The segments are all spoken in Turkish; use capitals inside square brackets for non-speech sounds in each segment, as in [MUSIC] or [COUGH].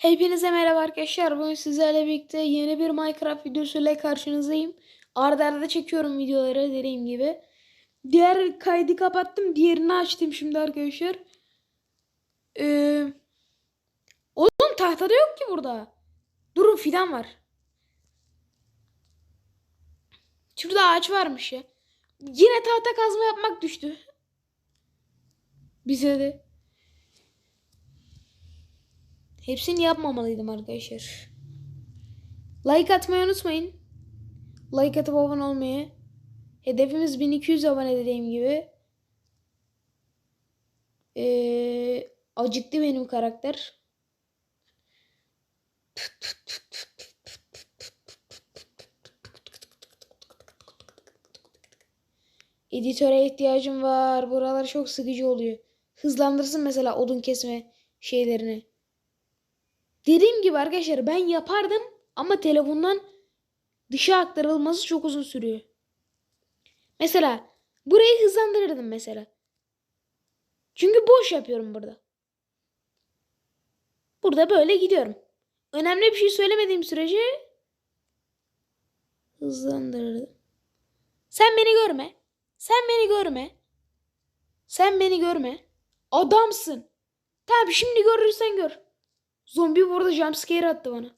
Hepinize merhaba arkadaşlar. Bugün sizlerle birlikte yeni bir Minecraft videosuyla karşınızdayım. Arda arda çekiyorum videoları dediğim gibi. Diğer kaydı kapattım. Diğerini açtım şimdi arkadaşlar. Ee, oğlum tahtada yok ki burada. Durun fidan var. Şurada ağaç varmış ya. Yine tahta kazma yapmak düştü. Bize de. Hepsini yapmamalıydım arkadaşlar. Like atmayı unutmayın. Like atıp abone olmayı. Hedefimiz 1200 abone dediğim gibi. Ee, acıktı benim karakter. Editöre ihtiyacım var. Buralar çok sıkıcı oluyor. Hızlandırsın mesela odun kesme şeylerini. Dediğim gibi arkadaşlar ben yapardım ama telefondan dışa aktarılması çok uzun sürüyor. Mesela burayı hızlandırırdım mesela. Çünkü boş yapıyorum burada. Burada böyle gidiyorum. Önemli bir şey söylemediğim sürece hızlandırırdım. Sen beni görme. Sen beni görme. Sen beni görme. Adamsın. Tamam şimdi görürsen gör. Zombi burada jumpscare attı bana.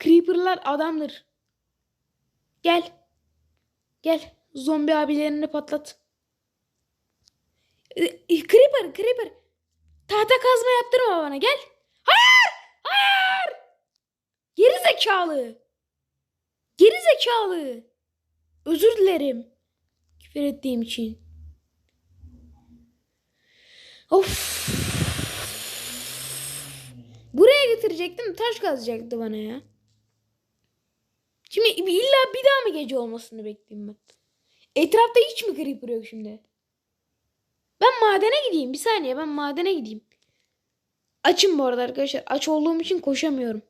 Creeper'lar adamdır. Gel. Gel. Zombi abilerini patlat. Ee, Creeper, Creeper. Tahta kazma yaptırma bana gel. Hayır! Hayır! Geri zekalı. Geri zekalı. Özür dilerim. Küfür ettiğim için. Of. Buraya getirecektim taş kazacaktı bana ya. Şimdi illa bir daha mı gece olmasını bekleyeyim ben? Etrafta hiç mi creeper yok şimdi? Ben madene gideyim. Bir saniye ben madene gideyim. Açım bu arada arkadaşlar. Aç olduğum için koşamıyorum.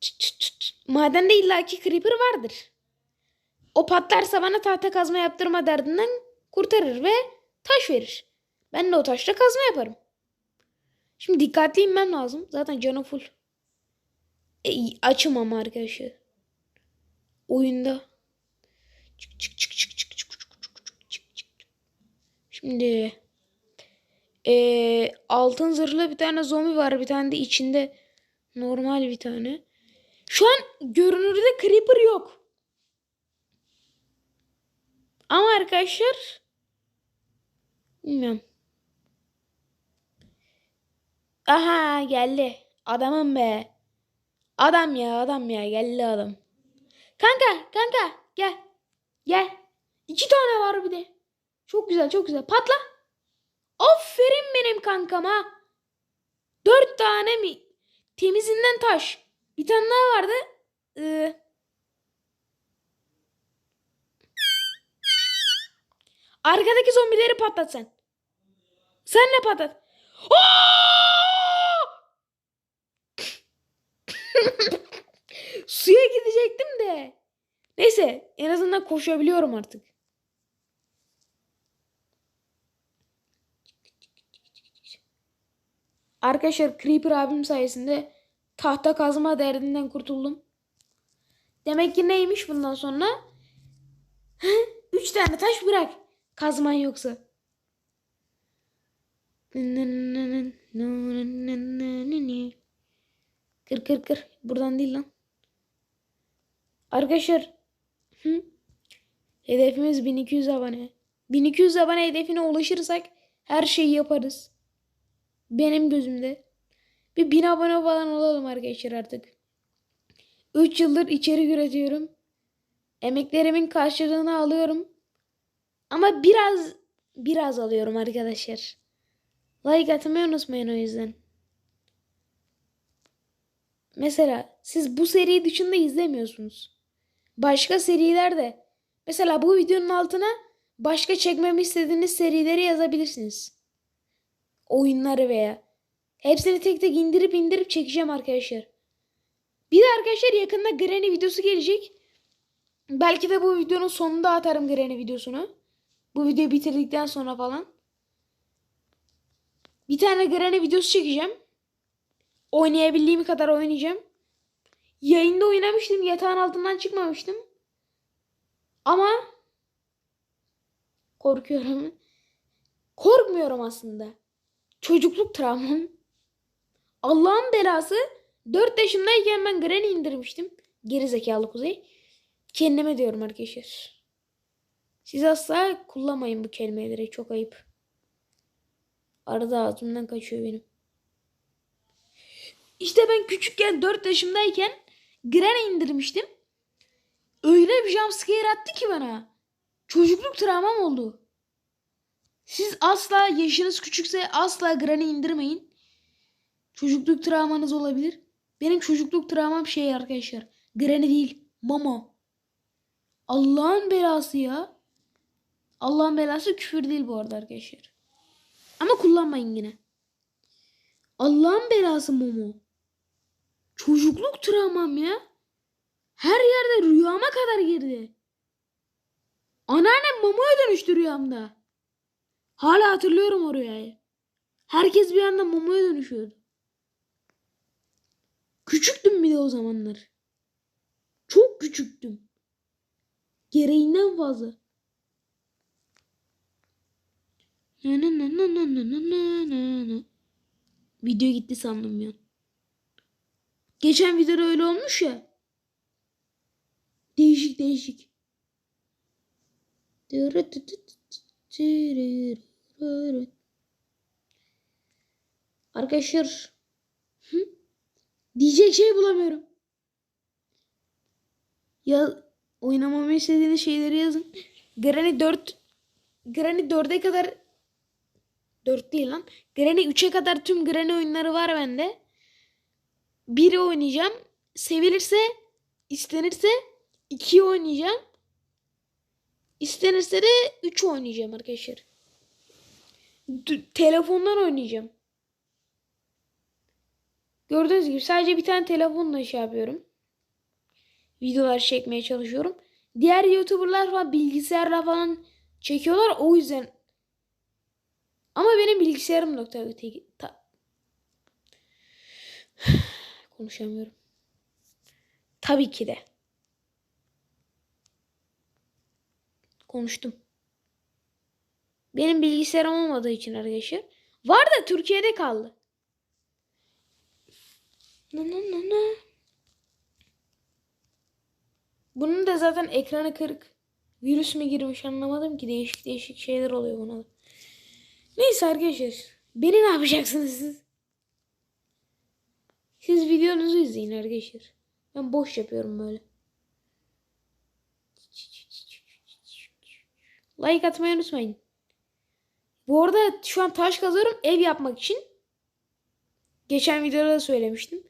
Çıt çıt çıt. Madende illaki creeper vardır. O patlarsa bana tahta kazma yaptırma derdinden kurtarır ve taş verir. Ben de o taşla kazma yaparım. Şimdi dikkatli inmem lazım. Zaten canım full. E, açım ama arkadaşlar. Oyunda. Çık çık çık çık çık çık çık çık çık çık. Şimdi e, altın zırhlı bir tane zombi var. Bir tane de içinde normal bir tane. Şu an görünürde creeper yok. Ama arkadaşlar bilmiyorum. Aha geldi. Adamım be. Adam ya adam ya geldi adam. Kanka kanka gel. Gel. İki tane var bir de. Çok güzel çok güzel. Patla. Aferin benim kankama. Dört tane mi? Temizinden taş. Bir tane daha vardı. Ee, arkadaki zombileri patlat sen. Sen ne patlat? Aa! Suya gidecektim de. Neyse en azından koşabiliyorum artık. Arkadaşlar Creeper abim sayesinde tahta kazma derdinden kurtuldum. Demek ki neymiş bundan sonra? [LAUGHS] Üç tane taş bırak. Kazman yoksa. Kır kır kır. Buradan değil lan. Arkadaşlar. Hı? Hedefimiz 1200 abone. 1200 abone hedefine ulaşırsak her şeyi yaparız. Benim gözümde. Bir 1000 abone falan olalım arkadaşlar artık. 3 yıldır içerik üretiyorum. Emeklerimin karşılığını alıyorum. Ama biraz biraz alıyorum arkadaşlar. Like atmayı unutmayın o yüzden. Mesela siz bu seri dışında izlemiyorsunuz. Başka seriler de. Mesela bu videonun altına başka çekmemi istediğiniz serileri yazabilirsiniz. Oyunları veya. Hepsini tek tek indirip indirip çekeceğim arkadaşlar. Bir de arkadaşlar yakında Granny videosu gelecek. Belki de bu videonun sonunda atarım Granny videosunu. Bu videoyu bitirdikten sonra falan. Bir tane Granny videosu çekeceğim. Oynayabildiğim kadar oynayacağım. Yayında oynamıştım. Yatağın altından çıkmamıştım. Ama korkuyorum. Korkmuyorum aslında. Çocukluk travmam. Allah'ın belası 4 yaşındayken ben Granny indirmiştim. Geri zekalı kuzey. Kendime diyorum arkadaşlar. Siz asla kullanmayın bu kelimeleri. Çok ayıp. Arada ağzımdan kaçıyor benim. İşte ben küçükken 4 yaşımdayken Granny indirmiştim. Öyle bir jumpscare attı ki bana. Çocukluk travmam oldu. Siz asla yaşınız küçükse asla Granny indirmeyin. Çocukluk travmanız olabilir. Benim çocukluk travmam şey arkadaşlar. Granny değil. Momo. Allah'ın belası ya. Allah'ın belası küfür değil bu arada arkadaşlar. Ama kullanmayın yine. Allah'ın belası Momo. Çocukluk travmam ya. Her yerde rüyama kadar girdi. Anneannem Momo'ya dönüştü rüyamda. Hala hatırlıyorum o rüyayı. Herkes bir anda Momo'ya dönüşüyordu. Küçüktüm bir de o zamanlar. Çok küçüktüm. Gereğinden fazla. Video gitti sandım ya. Geçen videoda öyle olmuş ya. Değişik değişik. Arkadaşlar. Hı? Diyecek şey bulamıyorum. Ya oynamamı istediğiniz şeyleri yazın. Granny 4 Granny 4'e kadar 4 değil lan. Granny 3'e kadar tüm Granny oyunları var bende. Biri oynayacağım. Sevilirse, istenirse 2'yi oynayacağım. İstenirse de 3 oynayacağım arkadaşlar. D- telefondan oynayacağım. Gördüğünüz gibi sadece bir tane telefonla şey yapıyorum. Videolar çekmeye çalışıyorum. Diğer YouTuber'lar falan bilgisayarla falan çekiyorlar o yüzden. Ama benim bilgisayarım yok Konuşamıyorum. Tabii ki de. Konuştum. Benim bilgisayarım olmadığı için arkadaşlar. Var da Türkiye'de kaldı. Na na na na. Bunun da zaten ekranı kırık. Virüs mü girmiş anlamadım ki. Değişik değişik şeyler oluyor buna. Neyse arkadaşlar. Beni ne yapacaksınız siz? Siz videonuzu izleyin arkadaşlar. Ben boş yapıyorum böyle. Like atmayı unutmayın. Bu arada şu an taş kazıyorum ev yapmak için. Geçen videoda da söylemiştim.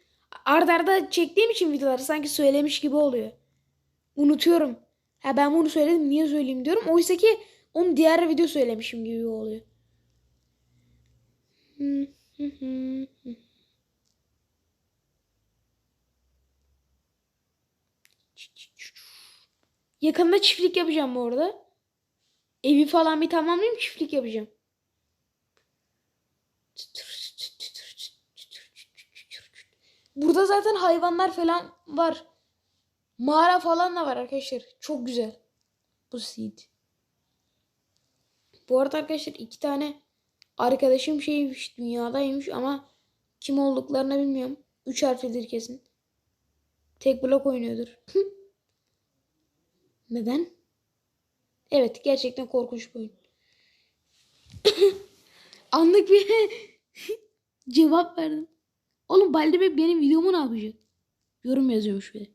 Arda arda çektiğim için videoları sanki söylemiş gibi oluyor. Unutuyorum. Ha ben bunu söyledim niye söyleyeyim diyorum. Oysa ki onu diğer video söylemişim gibi oluyor. Yakında çiftlik yapacağım bu arada. Evi falan bir tamamlayayım çiftlik yapacağım. Burada zaten hayvanlar falan var. Mağara falan da var arkadaşlar. Çok güzel. Bu seed. Bu arada arkadaşlar iki tane arkadaşım şeymiş dünyadaymış ama kim olduklarını bilmiyorum. Üç harflidir kesin. Tek blok oynuyordur. [LAUGHS] Neden? Evet gerçekten korkunç bir oyun. [COUGHS] Anlık bir [LAUGHS] cevap verdim. Oğlum Baldi Bey benim videomu ne yapacak? Yorum yazıyormuş bir de.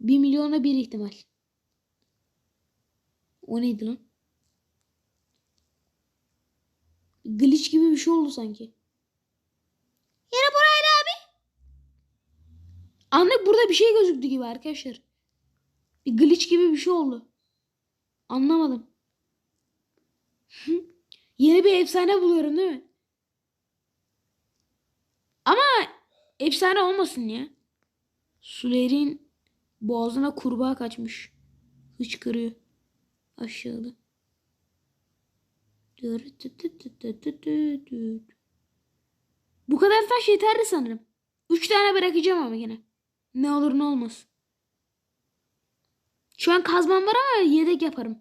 Bir milyona bir ihtimal. O neydi lan? Glitch gibi bir şey oldu sanki. Burada bir şey gözüktü gibi arkadaşlar. Bir glitch gibi bir şey oldu. Anlamadım. [LAUGHS] Yeni bir efsane buluyorum değil mi? Ama efsane olmasın ya. Suler'in boğazına kurbağa kaçmış. Hıçkırıyor. Aşağıda. Bu kadar taş yeterli sanırım. Üç tane bırakacağım ama yine. Ne olur ne olmaz. Şu an kazmam var ama yedek yaparım.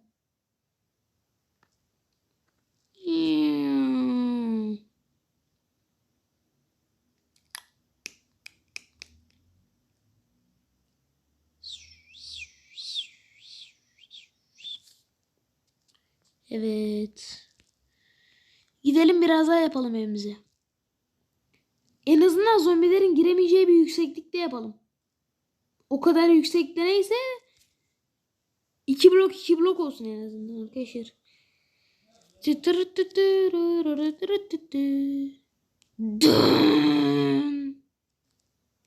Evet. Gidelim biraz daha yapalım evimizi. En azından zombilerin giremeyeceği bir yükseklikte yapalım. O kadar yüksekte neyse iki blok iki blok olsun en azından arkadaşlar.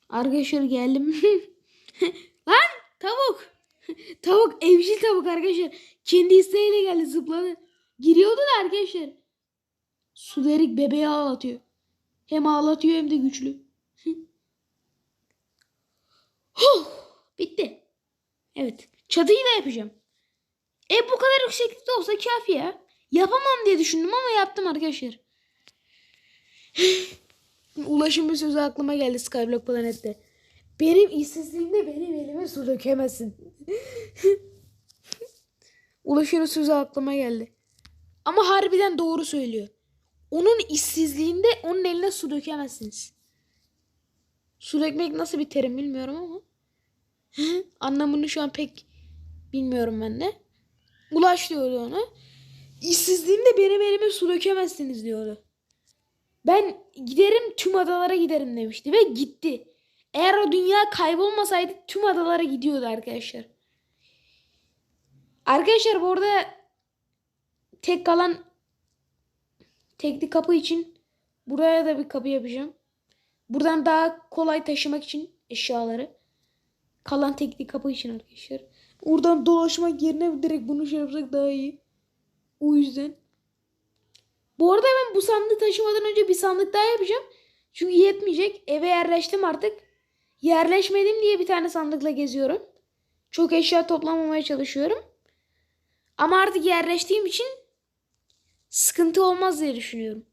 Arkadaşlar geldim. [LAUGHS] Lan tavuk. Tavuk evcil tavuk arkadaşlar. Kendi isteğiyle geldi zıpladı. Giriyordu da arkadaşlar. Suderik bebeği ağlatıyor. Hem ağlatıyor hem de güçlü. [LAUGHS] Huh, Bitti. Evet. Çatıyı da yapacağım. E bu kadar yükseklikte olsa kafi ya. Yapamam diye düşündüm ama yaptım arkadaşlar. [SIGHS] Ulaşım bir sözü aklıma geldi Skyblock Planet'te. Benim işsizliğimde benim elime su dökemezsin. [LAUGHS] Ulaşımın sözü aklıma geldi. Ama harbiden doğru söylüyor. Onun işsizliğinde onun eline su dökemezsiniz. Su dökmek nasıl bir terim bilmiyorum ama. Anlamını şu an pek bilmiyorum ben de. Ulaş diyordu onu. İşsizliğimde benim elime su dökemezsiniz diyordu. Ben giderim tüm adalara giderim demişti ve gitti. Eğer o dünya kaybolmasaydı tüm adalara gidiyordu arkadaşlar. Arkadaşlar bu arada tek kalan tekli kapı için buraya da bir kapı yapacağım. Buradan daha kolay taşımak için eşyaları. Kalan tekli kapı için arkadaşlar. Oradan dolaşmak yerine direkt bunu şey yapsak daha iyi. O yüzden. Bu arada ben bu sandığı taşımadan önce bir sandık daha yapacağım. Çünkü yetmeyecek. Eve yerleştim artık. Yerleşmedim diye bir tane sandıkla geziyorum. Çok eşya toplamamaya çalışıyorum. Ama artık yerleştiğim için sıkıntı olmaz diye düşünüyorum.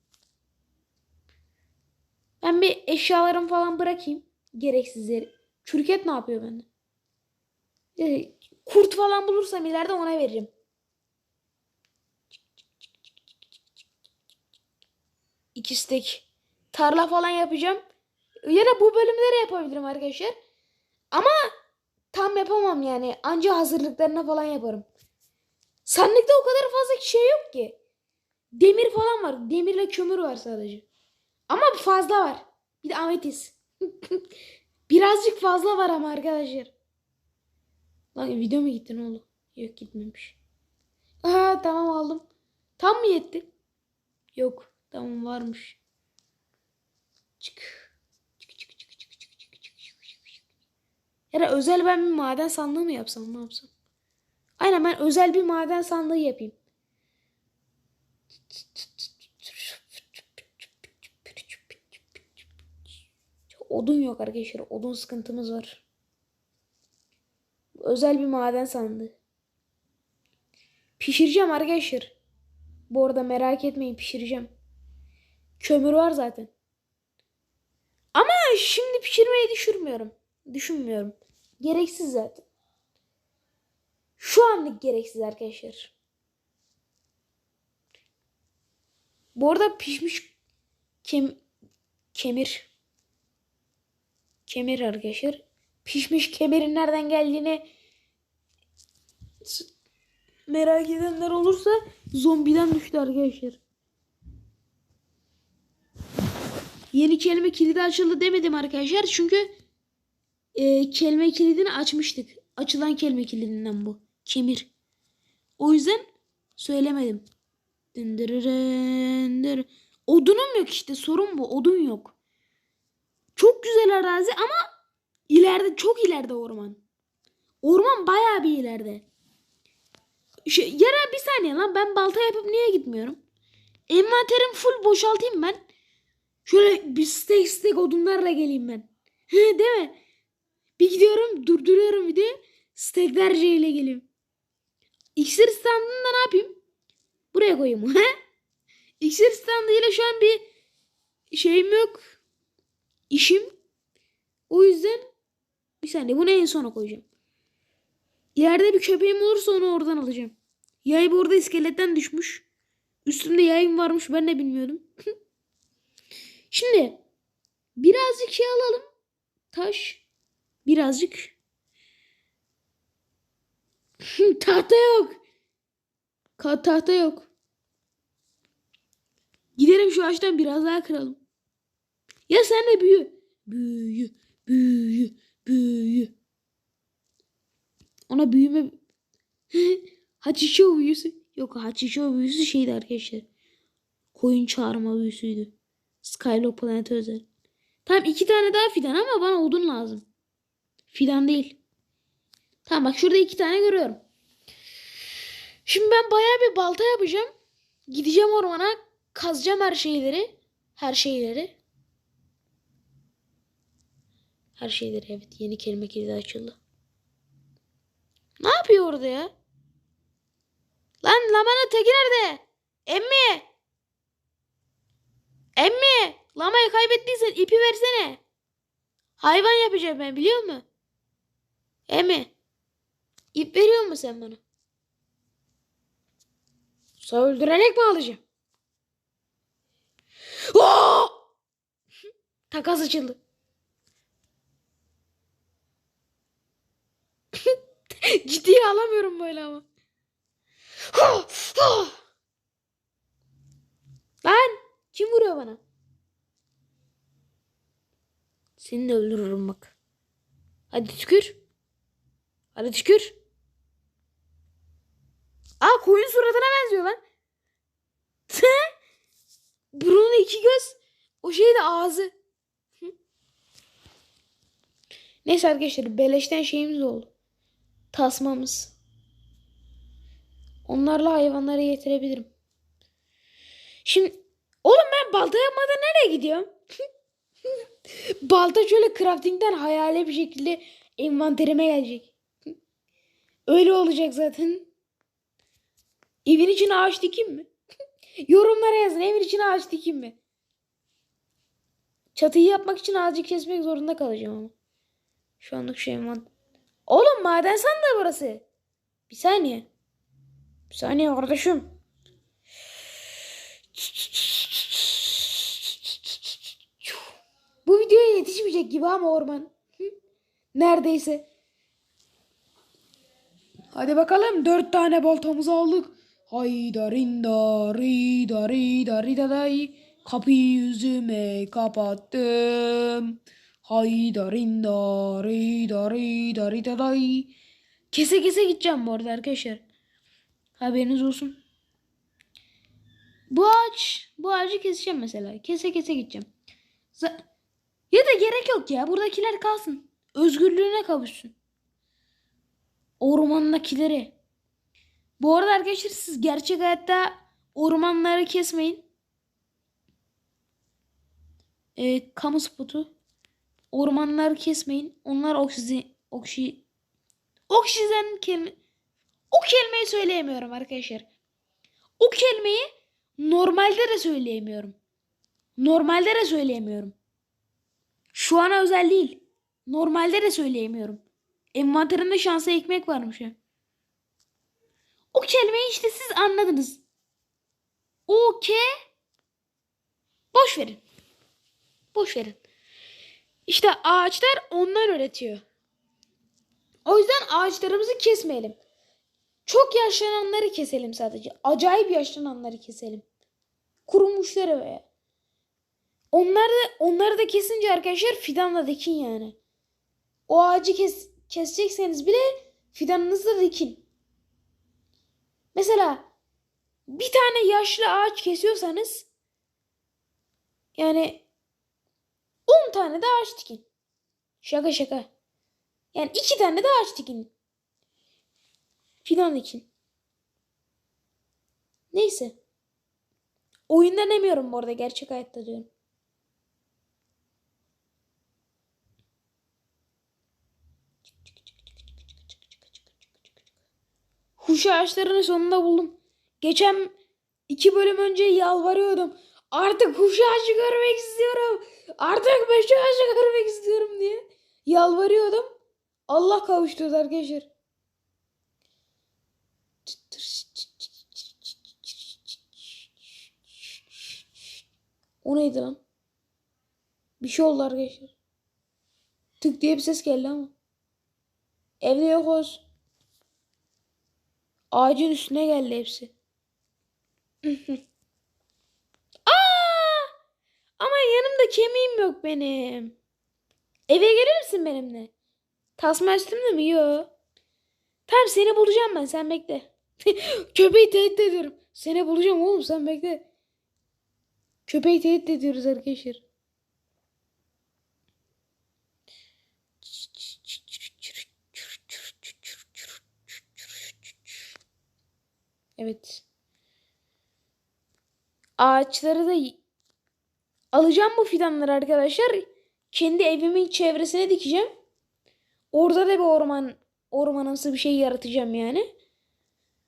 Ben bir eşyalarımı falan bırakayım. Gereksizleri. Çürüket ne yapıyor bende? Kurt falan bulursam ileride ona veririm. İki stek. Tarla falan yapacağım. Ya da bu bölümde de yapabilirim arkadaşlar. Ama tam yapamam yani. Anca hazırlıklarına falan yaparım. Sandıkta o kadar fazla şey yok ki. Demir falan var. Demirle kömür var sadece. Ama fazla var. Bir de ametis. [LAUGHS] Birazcık fazla var ama arkadaşlar. Lan video mu gitti ne oldu? Yok gitmemiş. Aha tamam aldım. Tam mı yetti? Yok. Tamam varmış. Çık. Çık çık çık çık çık çık çık çık çık. Ya özel ben bir maden sandığı mı yapsam ne yapsam? Aynen ben özel bir maden sandığı yapayım. Odun yok arkadaşlar. Odun sıkıntımız var. Özel bir maden sandığı. Pişireceğim arkadaşlar. Bu arada merak etmeyin pişireceğim. Kömür var zaten. Ama şimdi pişirmeyi düşürmüyorum. Düşünmüyorum. Gereksiz zaten. Şu anlık gereksiz arkadaşlar. Bu arada pişmiş kem kemir kemir arkadaşlar. Pişmiş kemirin nereden geldiğini merak edenler olursa zombiden düştü arkadaşlar. Yeni kelime kilidi açıldı demedim arkadaşlar. Çünkü e, kelime kilidini açmıştık. Açılan kelime kilidinden bu. Kemir. O yüzden söylemedim. Dındırırındır. Odunum yok işte sorun bu. Odun yok. Çok güzel arazi ama ileride çok ileride orman. Orman bayağı bir ileride. Şey, yara bir saniye lan ben balta yapıp niye gitmiyorum? Envanterim full boşaltayım ben. Şöyle bir stek stek odunlarla geleyim ben. Değil mi? Bir gidiyorum durduruyorum videoyu. Steklerce ile geleyim. İksir standını da ne yapayım? Buraya koyayım. [LAUGHS] İksir standıyla şu an bir şeyim yok. İşim. O yüzden bir saniye bunu en sona koyacağım. İleride bir köpeğim olursa onu oradan alacağım. Yay bu arada iskeletten düşmüş. Üstümde yayım varmış ben de bilmiyordum. [LAUGHS] Şimdi birazcık şey alalım. Taş. Birazcık. [LAUGHS] tahta yok. Ka tahta yok. Gidelim şu ağaçtan biraz daha kıralım. Ya sen de büyü. Büyü, büyü, büyü. Ona büyüme... [LAUGHS] Hachicho büyüsü. Yok Hachicho büyüsü şeydi arkadaşlar. Koyun çağırma büyüsüydü. Skylo Planet özel. Tamam iki tane daha fidan ama bana odun lazım. Fidan değil. Tamam bak şurada iki tane görüyorum. Şimdi ben bayağı bir balta yapacağım. Gideceğim ormana kazacağım her şeyleri. Her şeyleri. Her şeyleri evet yeni kelime kilidi açıldı. Ne yapıyor orada ya? Lan lamanın teki nerede? Emmi! Emmi! Lamayı kaybettiysen ipi versene. Hayvan yapacağım ben biliyor musun? Emmi. İp veriyor musun sen bana? Öldürerek mi alacağım? Oo! Takas açıldı. [LAUGHS] Ciddiye alamıyorum böyle ama. Lan kim vuruyor bana? Seni de öldürürüm bak. Hadi tükür. Hadi tükür. Aa koyun suratına benziyor lan. [LAUGHS] Burnu iki göz. O şey de ağzı. Neyse arkadaşlar beleşten şeyimiz oldu. Tasmamız. Onlarla hayvanları getirebilirim. Şimdi oğlum ben balta yapmadan nereye gidiyorum? [LAUGHS] balta şöyle crafting'den hayali bir şekilde envanterime gelecek. Öyle olacak zaten. Evin içine ağaç dikeyim mi? [LAUGHS] Yorumlara yazın evin içine ağaç dikeyim mi? Çatıyı yapmak için ağacı kesmek zorunda kalacağım ama. Şu anlık şey envanter. Oğlum maden sandığı burası. Bir saniye. Bir saniye kardeşim. Bu videoya yetişmeyecek gibi ama orman. Neredeyse. Hadi bakalım dört tane baltamızı aldık. Hayda rinda rida rida rida day. Kapıyı yüzüme kapattım. Hayda rinda rida rida rida day. Kese kese gideceğim bu arada arkadaşlar. Haberiniz olsun. Bu ağaç, bu ağacı keseceğim mesela. Kese kese gideceğim. Z- ya da gerek yok ya. Buradakiler kalsın. Özgürlüğüne kavuşsun. Ormandakileri. Bu arada arkadaşlar siz gerçek hayatta ormanları kesmeyin. Ee, kamu spotu. Ormanları kesmeyin. Onlar oksijen, oksi, oksijen kelime. O kelimeyi söyleyemiyorum arkadaşlar. O kelimeyi normalde de söyleyemiyorum. Normalde de söyleyemiyorum. Şu ana özel değil. Normalde de söyleyemiyorum. Envanterimde şansa ekmek varmış ya. O kelimeyi işte siz anladınız. O ke boş verin. Boş verin. İşte ağaçlar onlar öğretiyor. O yüzden ağaçlarımızı kesmeyelim. Çok yaşlananları keselim sadece. Acayip yaşlananları keselim. Kurumuşları veya. Onlar da, onları da kesince arkadaşlar fidanla dikin yani. O ağacı kes, kesecekseniz bile fidanınızı da dikin. Mesela bir tane yaşlı ağaç kesiyorsanız yani 10 tane de ağaç dikin. Şaka şaka. Yani iki tane de ağaç dikin. Fidan için. Neyse. Oyunda demiyorum bu arada gerçek hayatta diyorum. Huş ağaçlarını sonunda buldum. Geçen iki bölüm önce yalvarıyordum. Artık kuş ağacı görmek istiyorum. Artık beş ağacı görmek istiyorum diye. Yalvarıyordum. Allah kavuşturdu arkadaşlar. O neydi lan? Bir şey oldu arkadaşlar. Tık diye bir ses geldi ama. Evde yokuz. Ağacın üstüne geldi hepsi. [LAUGHS] Ama yanımda kemiğim yok benim. Eve gelir misin benimle? Tasma üstümde mi? Yok. Tamam seni bulacağım ben sen bekle. [LAUGHS] Köpeği tehdit ediyorum. Seni bulacağım oğlum sen bekle. Köpeği tehdit ediyoruz arkadaşlar. Evet. Ağaçları da alacağım bu fidanları arkadaşlar. Kendi evimin çevresine dikeceğim. Orada da bir orman ormanımsı bir şey yaratacağım yani.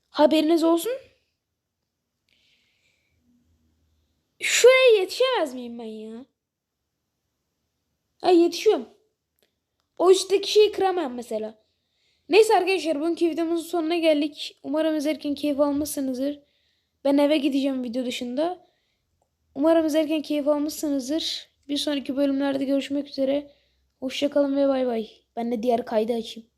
Haberiniz olsun. Şuraya yetişemez miyim ben ya? Ha yetişiyorum. O üstteki şeyi kıramam mesela. Neyse arkadaşlar bugünkü videomuzun sonuna geldik. Umarım izlerken keyif almışsınızdır. Ben eve gideceğim video dışında. Umarım izlerken keyif almışsınızdır. Bir sonraki bölümlerde görüşmek üzere. Hoşçakalın ve bay bay. Ben de diğer kaydı açayım.